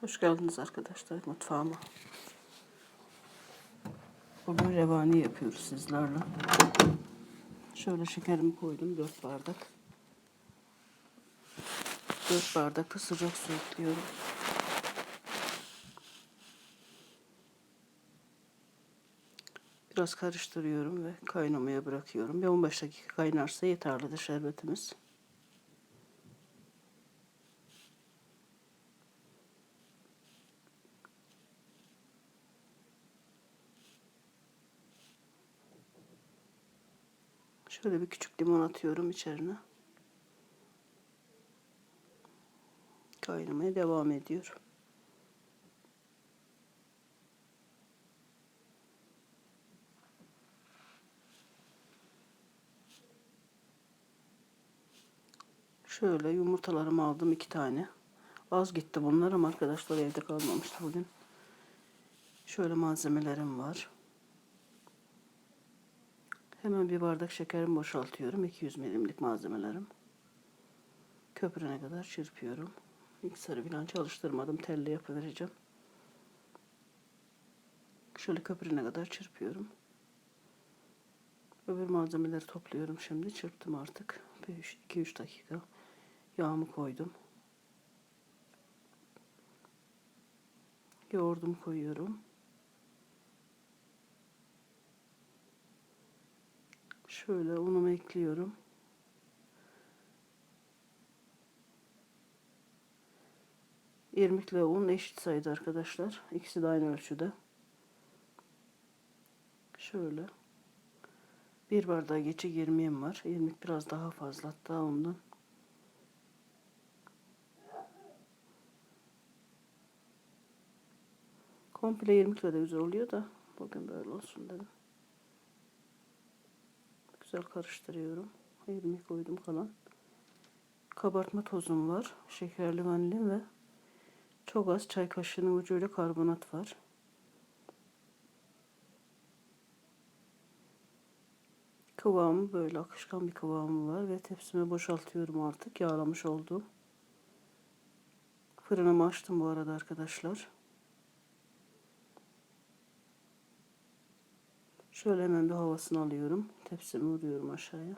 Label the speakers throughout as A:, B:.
A: Hoş geldiniz arkadaşlar mutfağıma. Bugün revani yapıyoruz sizlerle. Şöyle şekerimi koydum 4 bardak. 4 bardak da sıcak su ekliyorum. Biraz karıştırıyorum ve kaynamaya bırakıyorum. Bir 15 dakika kaynarsa yeterlidir şerbetimiz. Şöyle bir küçük limon atıyorum içerine. Kaynamaya devam ediyor. Şöyle yumurtalarımı aldım iki tane. Az gitti bunlar ama arkadaşlar evde kalmamıştı bugün. Şöyle malzemelerim var. Hemen bir bardak şekerimi boşaltıyorum. 200 milimlik malzemelerim. Köpürene kadar çırpıyorum. Mikseri falan çalıştırmadım. Telle yapıvereceğim. Şöyle köpürene kadar çırpıyorum. Öbür malzemeleri topluyorum şimdi. Çırptım artık. 2-3 dakika. Yağımı koydum. Yoğurdumu koyuyorum. Şöyle unumu ekliyorum. İrmikle un eşit sayıda arkadaşlar. İkisi de aynı ölçüde. Şöyle. Bir bardağa geçik irmiğim var. İrmik biraz daha fazla hatta ondan. Komple irmikle de güzel oluyor da bugün böyle olsun dedim. Güzel karıştırıyorum. İrmik koydum kalan. Kabartma tozum var. Şekerli vanilin ve çok az çay kaşığının ucuyla karbonat var. Kıvamı böyle akışkan bir kıvamı var ve tepsime boşaltıyorum artık yağlamış olduğum. Fırınımı açtım bu arada arkadaşlar. Şöyle hemen bir havasını alıyorum. Tepsimi vuruyorum aşağıya.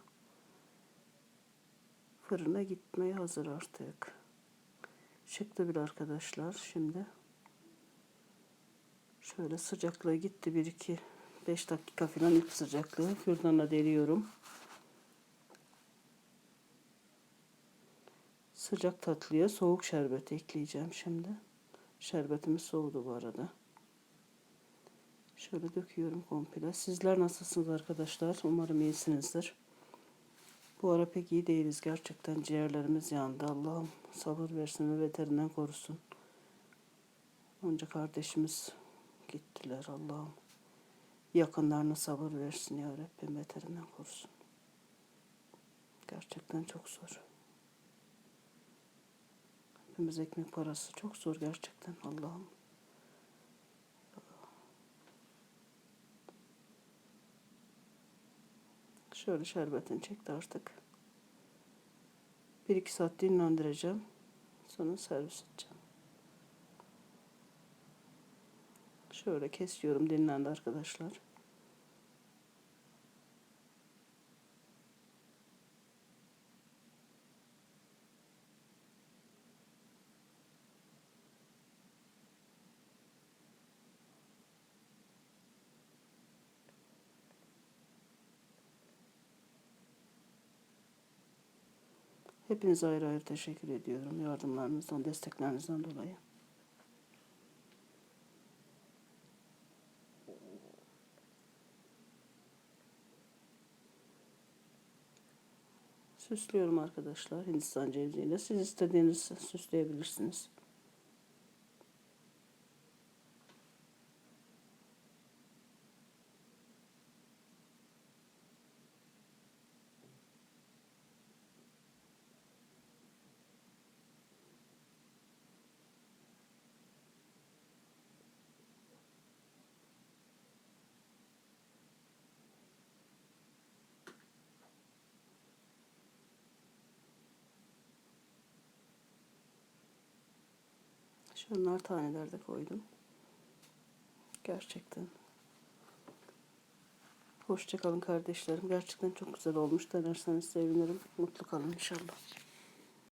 A: Fırına gitmeye hazır artık. Çıktı bir arkadaşlar şimdi. Şöyle sıcaklığı gitti 1 2 5 dakika falan ilk sıcaklığı kürdanla deliyorum. Sıcak tatlıya soğuk şerbet ekleyeceğim şimdi. Şerbetimiz soğudu bu arada. Şöyle döküyorum komple. Sizler nasılsınız arkadaşlar? Umarım iyisinizdir. Bu ara pek iyi değiliz. Gerçekten ciğerlerimiz yandı. Allah'ım sabır versin ve beterinden korusun. Onca kardeşimiz gittiler Allah'ım. Yakınlarına sabır versin ya Rabbim beterinden korusun. Gerçekten çok zor. Hepimiz ekmek parası. Çok zor gerçekten Allah'ım. Şöyle şerbetini çekti artık. 1-2 saat dinlendireceğim. Sonra servis edeceğim. Şöyle kesiyorum dinlendi arkadaşlar. Hepinize ayrı ayrı teşekkür ediyorum yardımlarınızdan, desteklerinizden dolayı. Süslüyorum arkadaşlar Hindistan ceviziyle. Siz istediğiniz süsleyebilirsiniz. Şunlar taneler de koydum. Gerçekten. Hoşçakalın kardeşlerim. Gerçekten çok güzel olmuş. Denerseniz sevinirim. Mutlu kalın inşallah.